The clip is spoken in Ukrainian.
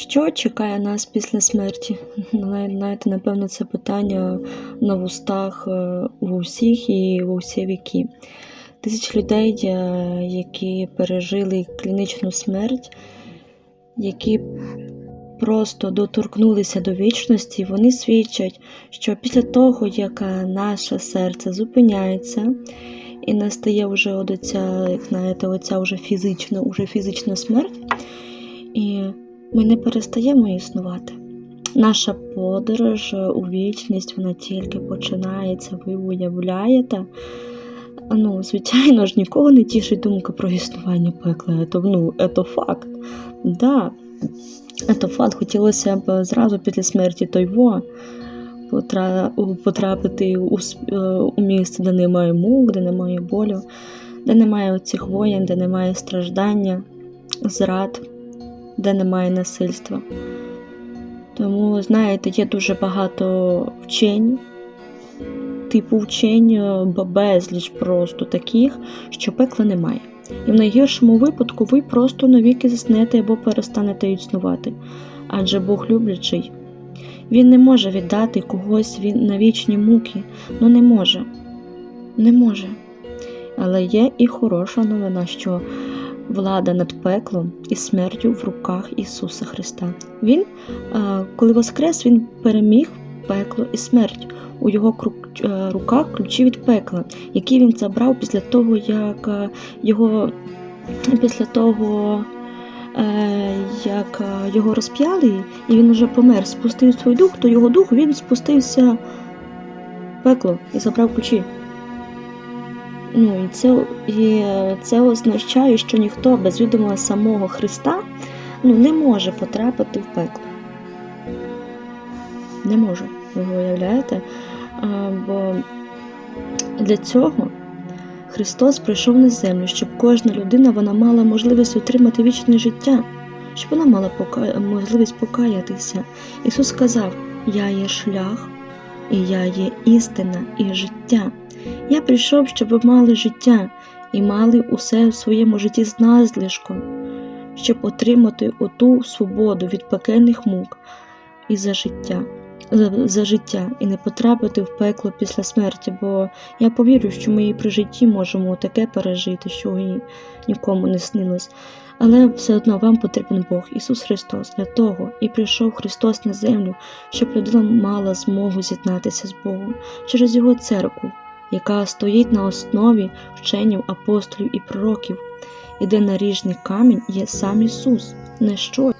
Що чекає нас після смерті? Знаєте, напевно, це питання на вустах е, у всіх і у всі віки. Тисяч людей, е, які пережили клінічну смерть, які просто доторкнулися до вічності, вони свідчать, що після того, як наше серце зупиняється і настає вже оця, як знаєте, оця вже фізична, вже фізична смерть, ми не перестаємо існувати. Наша подорож у вічність вона тільки починається, ви уявляєте. Ну, звичайно ж, нікого не тішить думка про існування пекла. Це, ну, це факт. Да, це факт. Хотілося б зразу після смерті Тойво потрапити у, е, у місце, де немає мук, де немає болю, де немає оцих воєн, де немає страждання, зрад, де немає насильства. Тому, знаєте, є дуже багато вчень, типу вчень, е, безліч просто таких, що пекла немає. І в найгіршому випадку ви просто навіки заснете або перестанете існувати. Адже Бог люблячий. Він не може віддати когось на вічні муки. Ну не може. Не може. Але є і хороша новина, що влада над пеклом і смертю в руках Ісуса Христа. Він, е, коли воскрес, Він переміг пекло і смерть. У його е, руках ключі від пекла, які він забрав після того, як е, його після того, як його розп'яли, і він уже помер, спустив свій дух, то його дух він спустився в пекло і забрав ключі. Ну, і це, і е, це означає, що ніхто без відома самого Христа ну, не може потрапити в пекло. Не може, ви уявляєте? А, бо для цього Христос прийшов на землю, щоб кожна людина вона мала можливість отримати вічне життя, щоб вона мала пока... можливість покаятися. Ісус сказав: Я є шлях, і я є істина і життя. Я прийшов, щоб ви мали життя і мали усе в своєму житті з надлишком, щоб отримати оту свободу від пекельних мук і за життя. За, життя і не потрапити в пекло після смерті, бо я повірю, що ми і при житті можемо таке пережити, що і нікому не снилось. Але все одно вам потрібен Бог, Ісус Христос, для того і прийшов Христос на землю, щоб людина мала змогу з'єднатися з Богом через Його церкву, яка стоїть на основі вченів апостолів і пророків, і де наріжний камінь є сам Ісус, не що